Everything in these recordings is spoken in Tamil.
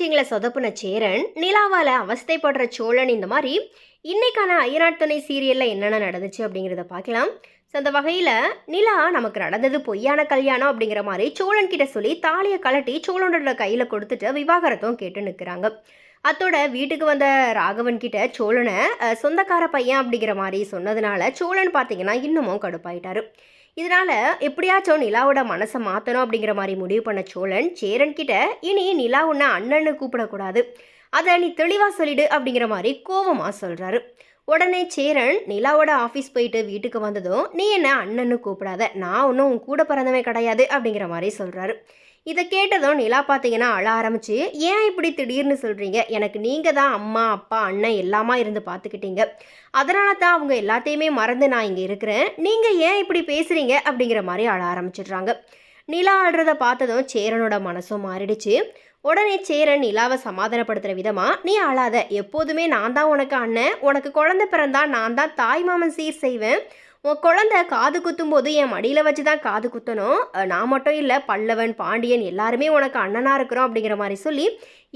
ஆக்டிங்கில் சொதப்புன சேரன் நிலாவால் அவஸ்தைப்படுற சோழன் இந்த மாதிரி இன்னைக்கான ஐயனாட் துணை சீரியலில் என்னென்ன நடந்துச்சு அப்படிங்கிறத பார்க்கலாம். ஸோ அந்த வகையில் நிலா நமக்கு நடந்தது பொய்யான கல்யாணம் அப்படிங்கிற மாதிரி சோழன் கிட்ட சொல்லி தாலியை கலட்டி சோழனோட கையில் கொடுத்துட்டு விவாகரத்தும் கேட்டு நிற்கிறாங்க அத்தோட வீட்டுக்கு வந்த ராகவன் கிட்ட சோழனை சொந்தக்கார பையன் அப்படிங்கிற மாதிரி சொன்னதுனால சோழன் பார்த்தீங்கன்னா இன்னமும் கடுப்பாயிட்டாரு. இதனால எப்படியாச்சும் நிலாவோட மனசை மாற்றணும் அப்படிங்கிற மாதிரி முடிவு பண்ண சோழன் சேரன் கிட்ட இனி நிலா உன்னை அண்ணன்னு கூப்பிடக்கூடாது. அதை நீ தெளிவாக சொல்லிடு அப்படிங்கிற மாதிரி கோவமாக சொல்கிறாரு உடனே சேரன் நிலாவோட ஆஃபீஸ் போயிட்டு வீட்டுக்கு வந்ததும் நீ என்ன அண்ணன்னு கூப்பிடாத? நான் ஒன்றும் உன் கூட பிறந்தவன் கிடையாது அப்படிங்கிற மாதிரி சொல்கிறாரு இதை கேட்டதும் நிலா பார்த்தீங்கன்னா அழ ஆரம்பிச்சு ஏன் இப்படி திடீர்னு சொல்கிறீங்க எனக்கு நீங்கள் தான் அம்மா அப்பா அண்ணன் எல்லாமா இருந்து பார்த்துக்கிட்டீங்க அதனால தான் அவங்க எல்லாத்தையுமே மறந்து நான் இங்கே இருக்கிறேன். நீங்கள் ஏன் இப்படி பேசுகிறீங்க அப்படிங்கிற மாதிரி அழ ஆரம்பிச்சிடுறாங்க. நிலா ஆடுறத பார்த்ததும் சேரனோட மனசும் மாறிடுச்சு. உடனே சேரன் நிலாவை சமாதானப்படுத்துகிற விதமாக நீ அழாத எப்போதுமே நான் தான் உனக்கு அண்ணன். உனக்கு குழந்தை பிறந்தா நான் தான் தாய் மாமன் சீர் செய்வேன். உன் குழந்தை காது குத்தும் போது என் மடியில் வச்சு தான் காது குத்தணும். நான் மட்டும் இல்லை பல்லவன் பாண்டியன் எல்லாருமே உனக்கு அண்ணனாக இருக்கிறோம் அப்படிங்கிற மாதிரி சொல்லி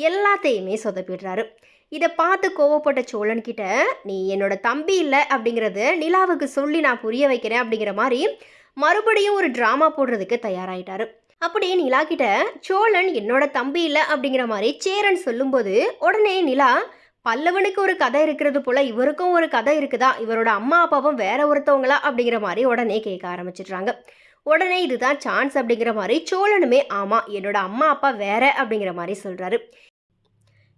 எல்லாத்தையுமே சொதப்பிடுறாரு. இதை பார்த்து கோவப்பட்ட சோழன் கிட்ட நீ என்னோட தம்பி இல்லை அப்படிங்கிறது நிலாவுக்கு சொல்லி நான் புரிய வைக்கிறேன் அப்படிங்கிற மாதிரி மறுபடியும் ஒரு ட்ராமா போடுறதுக்கு தயாராயிட்டாரு. அப்படியே நிலா கிட்ட சோழன் என்னோட தம்பி இல்லை அப்படிங்கிற மாதிரி சேரன் சொல்லும்போது உடனே நிலா பல்லவனுக்கு ஒரு கதை இருக்கிறது போல இவருக்கும் ஒரு கதை இருக்குதா? இவரோட அம்மா அப்பாவும் வேற ஒருத்தவங்களா? அப்படிங்கிற மாதிரி உடனே கேட்க ஆரம்பிச்சிடுறாங்க. உடனே இதுதான் சான்ஸ் அப்படிங்கிற மாதிரி சோழனுமே ஆமாம் என்னோட அம்மா அப்பா வேற அப்படிங்கிற மாதிரி சொல்கிறாரு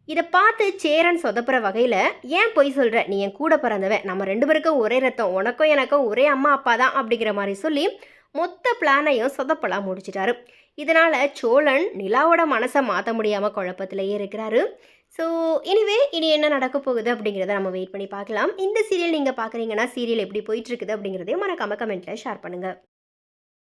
இதை பார்த்து சேரன் சொதப்புற வகையில் ஏன் பொய் சொல்கிற நீ என் கூட பிறந்தவன். நம்ம ரெண்டு பேருக்கும் ஒரே ரத்தம். உனக்கும் எனக்கும் ஒரே அம்மா அப்பா தான் அப்படிங்கிற மாதிரி சொல்லி மொத்த பிளானையும் சொதப்பலாம் முடிச்சிட்டாரு. இதனால் சோழன் நிலாவோட மனசை மாற்ற முடியாமல் குழப்பத்திலேயே இருக்கிறாரு. ஸோ எனிவே இனி என்ன நடக்க போகுது அப்படிங்கிறத நம்ம வெயிட் பண்ணி பார்க்கலாம். இந்த சீரியல் நீங்கள் பார்க்குறீங்கன்னா சீரியல் எப்படி போயிட்டுருக்குது அப்படிங்கிறதையும் மறக்காம கமெண்ட்டில் ஷேர் பண்ணுங்கள்